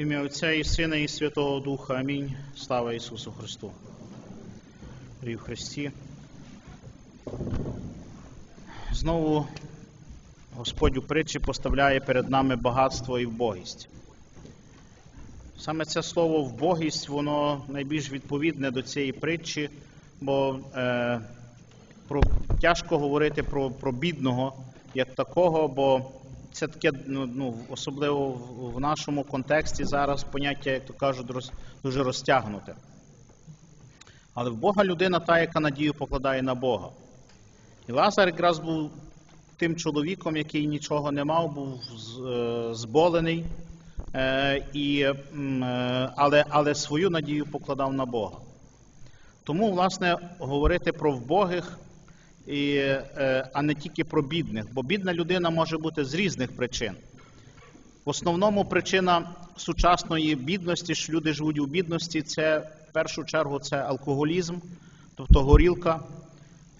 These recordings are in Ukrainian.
ім'я Отця і Сина і Святого Духа. Амінь. Слава Ісусу Христу. Рі в Христі. Знову Господь у притчі поставляє перед нами багатство і вбогість. Саме це слово вбогість, воно найбільш відповідне до цієї притчі, бо е, про, тяжко говорити про, про бідного як такого, бо це таке, ну, ну, особливо в, нашому контексті зараз поняття, як то кажуть, дуже розтягнуте. Але в Бога людина та, яка надію покладає на Бога. І Лазар якраз був тим чоловіком, який нічого не мав, був е, зболений, е, і, е, але, але свою надію покладав на Бога. Тому, власне, говорити про вбогих, е, а не тільки про бідних, бо бідна людина може бути з різних причин. В основному причина сучасної бідності, що люди живуть у бідності, це в першу чергу це алкоголізм, тобто горілка.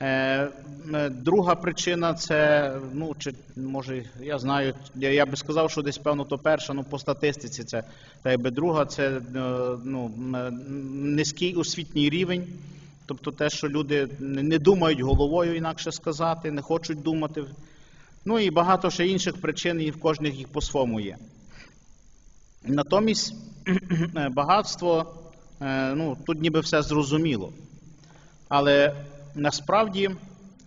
Е, е, Друга причина це, ну чи може, я знаю, я, би сказав, що десь певно то перша, ну по статистиці це та якби друга, це ну, низький освітній рівень. Тобто те, що люди не думають головою, інакше сказати, не хочуть думати. Ну і багато ще інших причин, і в кожних їх по-своєму є. Натомість е, багатство, е, ну, тут ніби все зрозуміло. Але насправді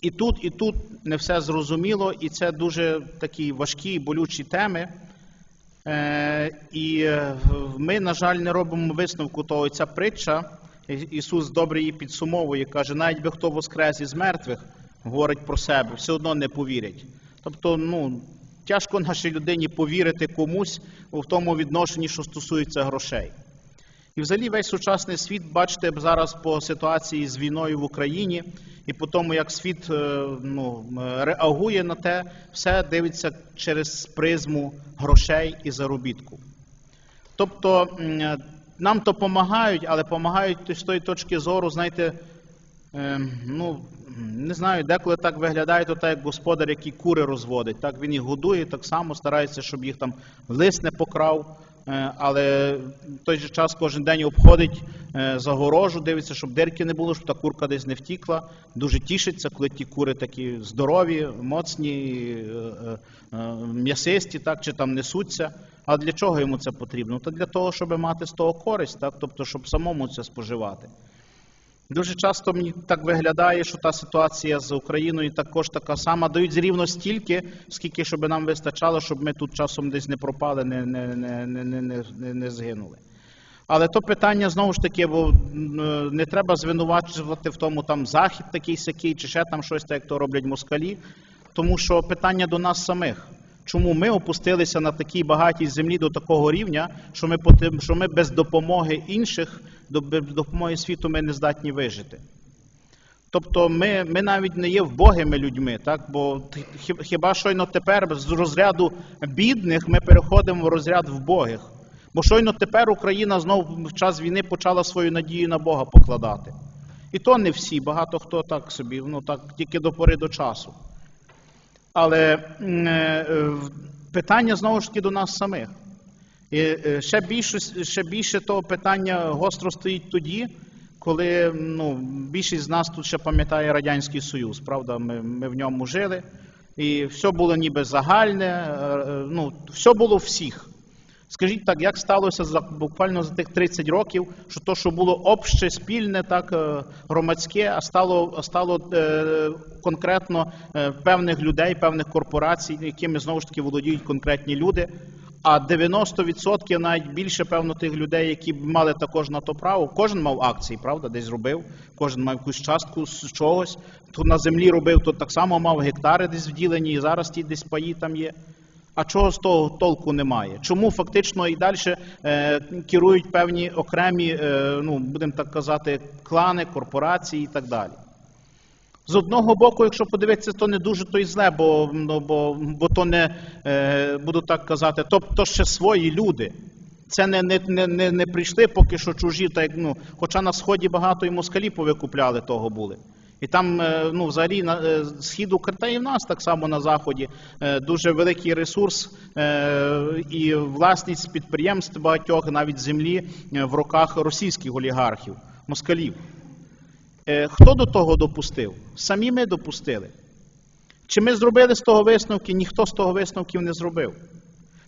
і тут, і тут не все зрозуміло, і це дуже такі важкі і болючі теми. Е, і ми, на жаль, не робимо висновку того, ця притча. Ісус добре її підсумовує, каже, навіть би хто воскрес із мертвих, говорить про себе, все одно не повірять. Тобто, ну, тяжко нашій людині повірити комусь в тому відношенні, що стосується грошей. І взагалі весь сучасний світ, бачите, зараз по ситуації з війною в Україні і по тому, як світ е, ну, реагує на те, все дивиться через призму грошей і заробітку. Тобто нам то допомагають, але допомагають з тої точки зору, знаєте, е, ну, не знаю, деколи так виглядає, то так як господар, який кури розводить. Так він їх годує, так само старається, щоб їх там лис не покрав. Е, Але в той же час кожен день обходить е, загорожу, дивиться, щоб дирки не було, щоб та курка десь не втікла. Дуже тішиться, коли ті кури такі здорові, моцні, е, м'ясисті, так, чи там несуться. А для чого йому це потрібно? Та для того, щоб мати з того користь, так, тобто, щоб самому це споживати. Дуже часто мені так виглядає, що та ситуація з Україною також така сама. Дають рівно стільки, скільки щоб нам вистачало, щоб ми тут часом десь не пропали, не не, не, не, не, не згинули. Але то питання знову ж таки, бо е, не треба звинувачувати в тому, там захід такий сякий, чи ще там щось так, як то роблять москалі, тому що питання до нас самих. Чому ми опустилися на такій багатій землі до такого рівня, що ми, що ми без допомоги інших, без допомоги світу ми не здатні вижити? Тобто ми, ми навіть не є вбогими людьми, так? бо хіба щойно тепер з розряду бідних ми переходимо в розряд вбогих. Бо щойно тепер Україна знову в час війни почала свою надію на Бога покладати. І то не всі, багато хто так собі, ну так тільки до пори до часу. Але е, питання знову ж таки до нас самих. І е, ще більше, ще більше того питання гостро стоїть тоді, коли ну, більшість з нас тут ще пам'ятає Радянський Союз, правда, ми, ми в ньому жили, і все було ніби загальне, е, ну, все було всіх. Скажіть так, як сталося за буквально за тих 30 років, що то, що було обще, спільне, так е, громадське, а стало, стало е, конкретно е, певних людей, певних корпорацій, якими знову ж таки володіють конкретні люди. А 90% навіть більше, певно, тих людей, які мали також на то право, кожен мав акції, правда, десь робив, кожен мав якусь частку з чогось. Хто на землі робив, то так само мав гектари десь вділені, і зараз ті десь паї там є. А чого з того толку немає? Чому фактично і далі е, керують певні окремі, е, ну будемо так казати, клани, корпорації і так далі? З одного боку, якщо подивитися, то не дуже то й зле, бо, ну, бо, бо то не е, буду так казати, то, то ще свої люди. Це не, не, не, не, не прийшли поки що чужі, так ну, хоча на сході багато і москалі повикупляли того були. І там, е, ну, взагалі, на е, схід України, і в нас так само на заході, е, дуже великий ресурс і власність підприємств багатьох, навіть землі в руках російських олігархів, москалів. Хто до того допустив? Самі ми допустили. Чи ми зробили з того висновки? Ніхто з того висновків не зробив.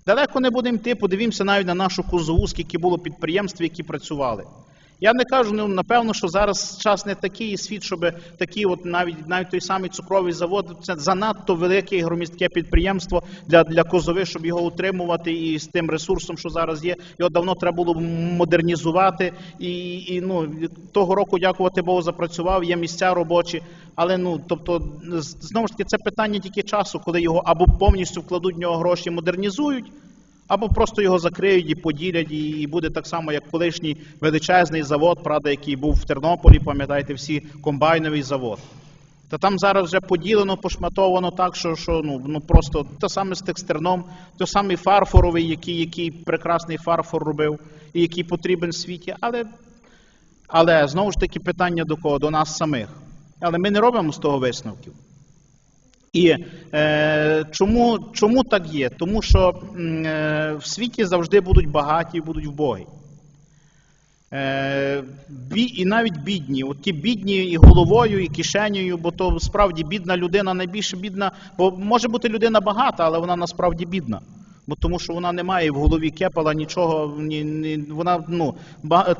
Далеко не будемо йти, подивімося навіть на нашу кузову, скільки було підприємств, які працювали. Я не кажу, ну напевно, що зараз час не такий і світ, щоб такі, от навіть навіть той самий цукровий завод, це занадто велике громістке підприємство для, для козови, щоб його утримувати, і з тим ресурсом, що зараз є, його давно треба було модернізувати. І, і ну того року, дякувати Богу, запрацював. Є місця робочі, але ну тобто, знову ж таки, це питання тільки часу, коли його або повністю вкладуть в нього гроші, модернізують. Або просто його закриють і поділять, і буде так само, як колишній величезний завод, правда, який був в Тернополі, пам'ятаєте, всі комбайновий завод. Та там зараз вже поділено, пошматовано так, що, що ну, ну просто те саме з текстерном, той самий фарфоровий, який, який прекрасний фарфор робив, і який потрібен в світі. Але, але знову ж таки питання до кого? До нас самих. Але ми не робимо з того висновків. І е, чому, чому так є? Тому що е, в світі завжди будуть багаті і будуть вбогі. Е, бі, і навіть бідні, от ті бідні і головою, і кишенею, бо то справді бідна людина найбільше бідна, бо може бути людина багата, але вона насправді бідна. Бо тому що вона не має в голові кепала нічого, ні, ні, вона ну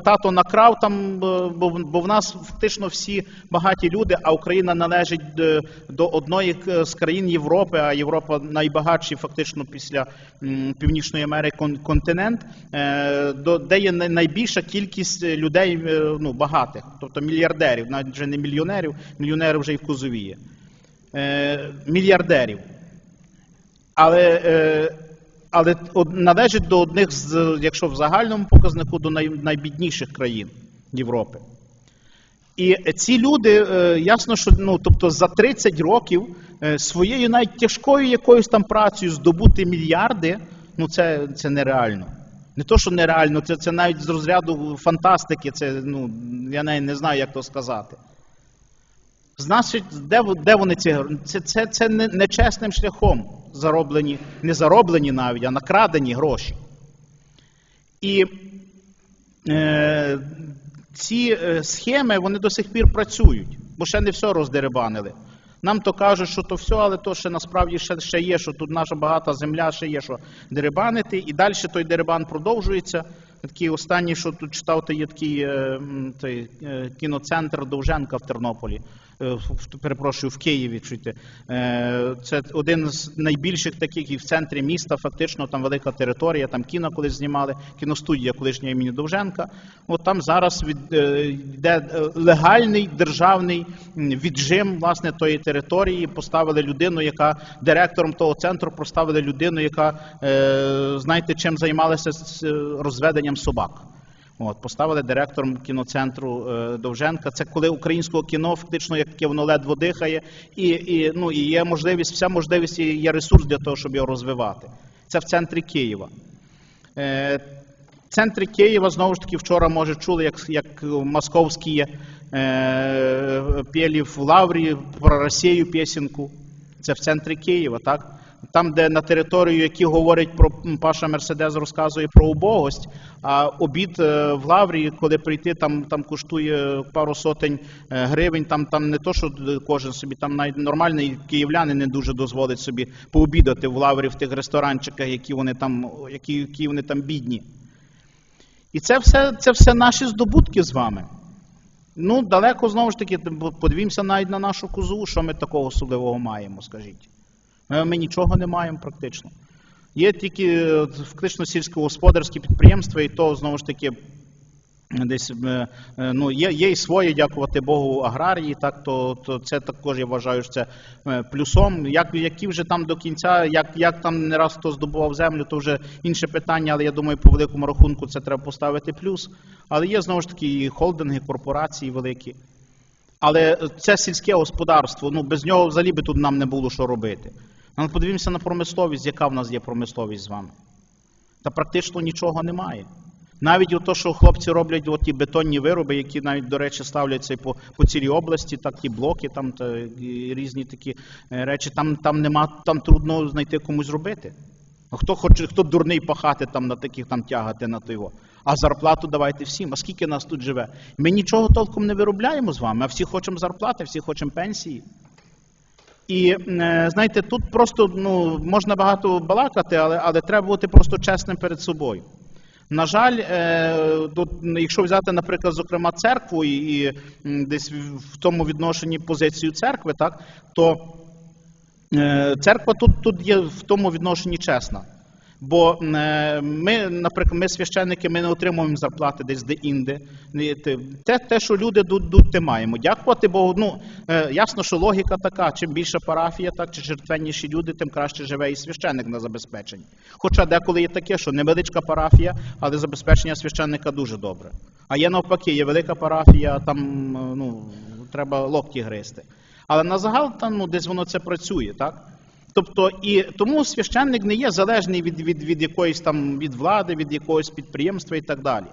тато накрав там, бо, бо в нас фактично всі багаті люди, а Україна належить е, до одної е, з країн Європи, а Європа найбагатший фактично після Північної Америки континент, е, до де є найбільша кількість людей ну, багатих, тобто мільярдерів, навіть вже не мільйонерів, мільйонери вже і в Козові є. Мільярдерів. Але, але належить до одних з, якщо в загальному показнику, до найбідніших країн Європи. І ці люди, е, ясно, що ну, тобто за 30 років е, своєю навіть тяжкою якоюсь там працею здобути мільярди, ну це, це нереально. Не то, що нереально, це, це навіть з розряду фантастики, це, ну, я навіть не знаю, як то сказати. Значить, де, де вони ці? Це, це, це не, нечесним шляхом зароблені, не зароблені навіть, а накрадені гроші. І е, ці е, схеми вони до сих пір працюють, бо ще не все роздеребанили. Нам то кажуть, що то все, але то ще насправді ще, ще є, що тут наша багата земля, ще є що деребанити. І далі той деребан продовжується. Такий останній, що тут читав, то є такий е, той, е, кіноцентр Довженка в Тернополі. Е, перепрошую, в Києві. Чуйте. Це один з найбільших таких і в центрі міста, фактично там велика територія, там кіно колись знімали, кіностудія колишня імені Довженка. От там зараз від, е, йде е, легальний державний віджим власне тої території. Поставили людину, яка директором того центру поставили людину, яка знаєте, чим займалася з розведенням собак. От, поставили директором кіноцентру е, Довженка. Це коли українського кіно фактично як таке воно ледве дихає, і, і, ну, і є можливість, вся можливість і є ресурс для того, щоб його розвивати. Це в центрі Києва. Е, в центрі Києва знову ж таки вчора, може, чули, як, як московські е, пєлі в Лаврі про Росію пісенку. Це в центрі Києва, так? Там, де на територію, які говорять про Паша Мерседес, розказує про убогость, а обід е, в Лаврі, коли прийти, там, там коштує пару сотень е, гривень. Там, там не то, що кожен собі, там навіть нормальний київляни не дуже дозволить собі пообідати в Лаврі в тих ресторанчиках, які вони там, які, які вони там бідні. І це все, це все наші здобутки з вами. Ну, далеко знову ж таки, подивімося навіть на нашу козу, що ми такого особливого маємо, скажіть. Ми, ми нічого не маємо практично. Є тільки е, фактично сільськогосподарські підприємства, і то знову ж таки десь е, е, ну, є, є і своє, дякувати Богу, аграрії, так, то, то це також я вважаю, що це е, плюсом. Як, які вже там до кінця, як, як там не раз хто здобував землю, то вже інше питання, але я думаю, по великому рахунку це треба поставити плюс. Але є знову ж таки і холдинги, корпорації великі. Але це сільське господарство, ну без нього взагалі би тут нам не було що робити. Але подивімося на промисловість, яка в нас є промисловість з вами. Та практично нічого немає. Навіть от то, що хлопці роблять от ті бетонні вироби, які навіть, до речі, ставляться і по, по цілій області, так ті блоки, там та, і різні такі е, речі, там, там нема, там трудно знайти комусь зробити. А хто хоче, хто дурний пахати там на таких там тягати на того? А зарплату давайте всім. А скільки нас тут живе? Ми нічого толком не виробляємо з вами, а всі хочемо зарплати, всі хочемо пенсії. І е, знаєте, тут просто ну, можна багато балакати, але, але треба бути просто чесним перед собою. На жаль, е, тут, якщо взяти, наприклад, зокрема, церкву і, і десь в тому відношенні позицію церкви, так, то е, церква тут, тут є в тому відношенні чесна. Бо е, ми, наприклад, ми священники, ми не отримуємо зарплати десь де-інде. Те- Те, що люди тут те маємо. Дякувати Богу. Ну, е, ясно, що логіка така: чим більша парафія, так, чи жертвенніші люди, тим краще живе і священник на забезпеченні. Хоча деколи є таке, що невеличка парафія, але забезпечення священника дуже добре. А є навпаки, є велика парафія, там е, ну, треба локті гризти. Але на загал там ну, десь воно це працює, так? Тобто, і тому священник не є залежний від, від, від якоїсь там від влади, від якогось підприємства і так далі.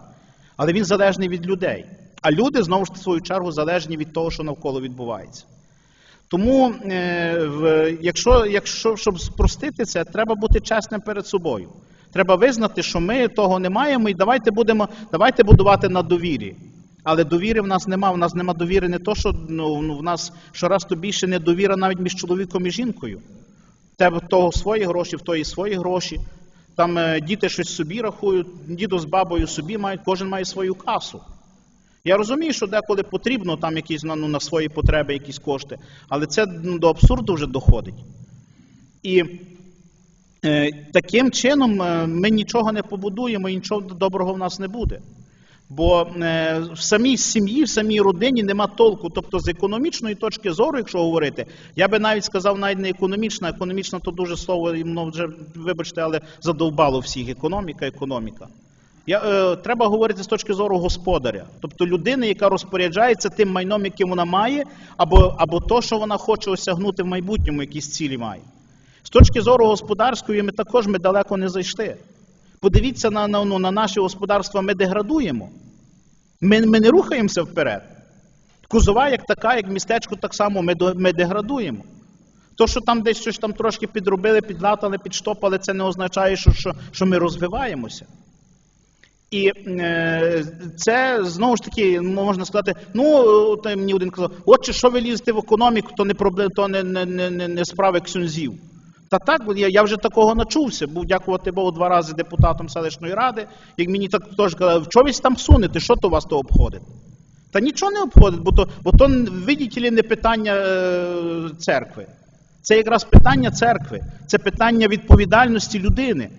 Але він залежний від людей. А люди знову ж в свою чергу залежні від того, що навколо відбувається. Тому, е, якщо, якщо щоб спростити це, треба бути чесним перед собою. Треба визнати, що ми того не маємо, і давайте будемо давайте будувати на довірі. Але довіри в нас нема. В нас нема довіри не то, що ну, в нас щораз то більше недовіра навіть між чоловіком і жінкою. Тебе в того свої гроші, в тої свої гроші. Там е, діти щось собі рахують, діду з бабою собі мають, кожен має свою касу. Я розумію, що деколи потрібно там якісь ну, на свої потреби якісь кошти, але це ну, до абсурду вже доходить. І е, таким чином е, ми нічого не побудуємо і нічого доброго в нас не буде. Бо е, в самій сім'ї, в самій родині нема толку. Тобто, з економічної точки зору, якщо говорити, я би навіть сказав, навіть не економічна, економічна то дуже слово, і воно вже, вибачте, але задовбало всіх. Економіка, економіка. Я, е, треба говорити з точки зору господаря, тобто людини, яка розпоряджається тим майном, яким вона має, або, або то, що вона хоче осягнути в майбутньому, якісь цілі має. З точки зору господарської, ми також ми далеко не зайшли. Подивіться на, на, ну, на наше господарство, ми деградуємо. Ми, ми не рухаємося вперед. Кузова, як така, як містечко, так само ми, ми деградуємо. То, що там десь щось там трошки підробили, підлатали, підштопали, це не означає, що, що, що ми розвиваємося. І е, це знову ж таки можна сказати, ну мені один казав, отче, що ви лізете в економіку, то не проблем, то не, не, не, не справи ксюнзів. Та так, я, я вже такого начувся. Був дякувати Богу два рази депутатом селищної ради. Як мені так теж казали, що ви там сунете, що то вас то обходить? Та нічого не обходить, бо то, бо то видите ли, не питання е, церкви. Це якраз питання церкви, це питання відповідальності людини.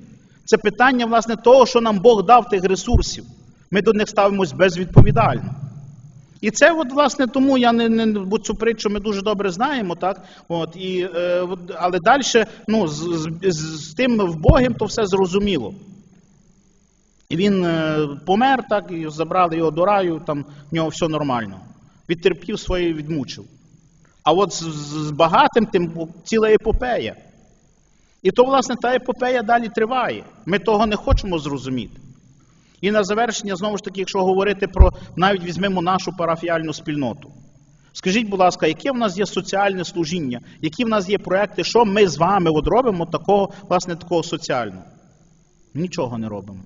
Це питання, власне, того, що нам Бог дав тих ресурсів. Ми до них ставимось безвідповідально. І це, от, власне, тому я не, не бо цю притчу ми дуже добре знаємо, так? От, і, е, але далі, ну, з, з, з, з тим вбогим то все зрозуміло. І він е, помер, так, і забрали його до раю, там в нього все нормально. Відтерпів своє відмучив. А от з, з багатим тим ціла епопея. І то, власне, та епопея далі триває. Ми того не хочемо зрозуміти. І на завершення, знову ж таки, якщо говорити про навіть візьмемо нашу парафіальну спільноту. Скажіть, будь ласка, яке в нас є соціальне служіння, які в нас є проекти, що ми з вами от робимо такого, власне, такого соціального? Нічого не робимо.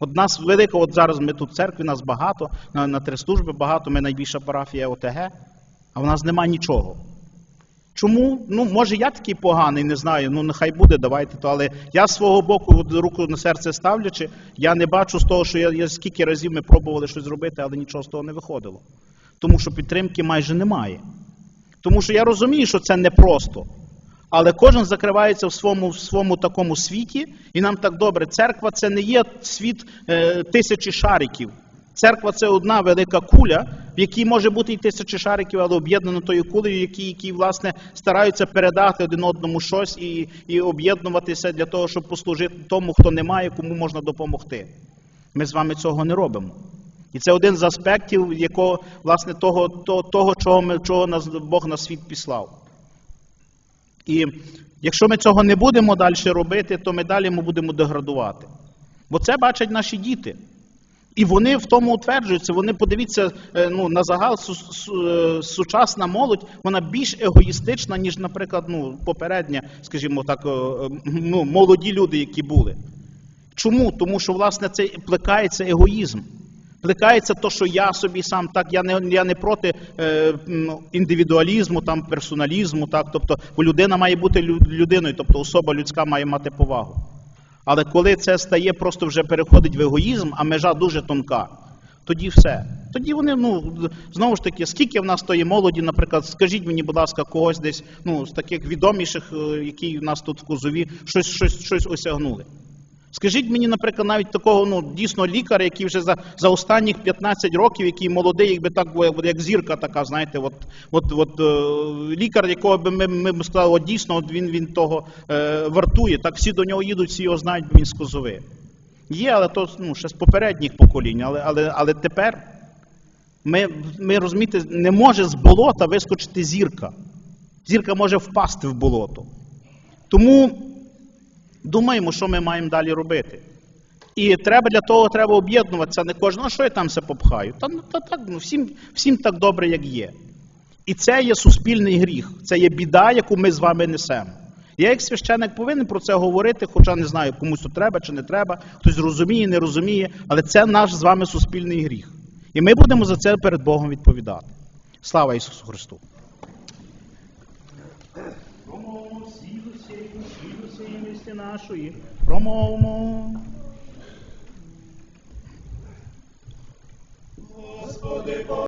От нас велика, от зараз ми тут в церкві, нас багато, на, на три служби багато, ми найбільша парафія ОТГ, а в нас нема нічого. Чому? Ну, може, я такий поганий, не знаю, ну нехай буде, давайте то. Але я з свого боку, руку на серце ставлячи, я не бачу з того, що я, я скільки разів ми пробували щось зробити, але нічого з того не виходило. Тому що підтримки майже немає. Тому що я розумію, що це непросто. Але кожен закривається в своєму, в своєму такому світі, і нам так добре. Церква це не є світ е, тисячі шариків. Церква це одна велика куля, в якій може бути і тисячі шариків, але об'єднано тою кулею, які, які власне стараються передати один одному щось і, і об'єднуватися для того, щоб послужити тому, хто не має, кому можна допомогти. Ми з вами цього не робимо. І це один з аспектів, якого, власне, того, того, того чого, ми, чого нас Бог на світ післав. І якщо ми цього не будемо далі робити, то ми далі ми будемо деградувати. Бо це бачать наші діти. І вони в тому утверджуються. Вони подивіться е, ну, на загал е, сучасна молодь, вона більш егоїстична, ніж, наприклад, ну, попередня, скажімо так, е, ну, молоді люди, які були. Чому? Тому що, власне, це плекається егоїзм. Плекається то, що я собі сам так, я не, я не проти е, індивідуалізму, там, персоналізму, так, тобто, людина має бути людиною, тобто особа людська має мати повагу. Але коли це стає, просто вже переходить в егоїзм, а межа дуже тонка, тоді все. Тоді вони, ну, знову ж таки, скільки в нас тої молоді, наприклад, скажіть мені, будь ласка, когось десь, ну, з таких відоміших, е, які в нас тут в кузові, щось, щось, щось осягнули. Скажіть мені, наприклад, навіть такого ну дійсно лікаря, який вже за, за останніх 15 років, який молодий, якби так як зірка така, знаєте, от, от, от е, лікар, якого би ми, ми б сказали, от дійсно от він, він того е, вартує. Так всі до нього їдуть, всі його знають, бо він з козови. Є, але то ну, ще з попередніх поколінь, але, але, але тепер ми, ми розумієте, не може з болота вискочити зірка. Зірка може впасти в болото. Тому думаємо, що ми маємо далі робити. І треба для того треба об'єднуватися, не ну що я там все попхаю? Та, ну, та так, ну, всім, всім так добре, як є. І це є суспільний гріх, це є біда, яку ми з вами несемо. Я як священик повинен про це говорити, хоча не знаю, комусь то треба чи не треба, хтось розуміє, не розуміє, але це наш з вами суспільний гріх. І ми будемо за це перед Богом відповідати. Слава Ісусу Христу! совісті нашої, промовмо. Господи,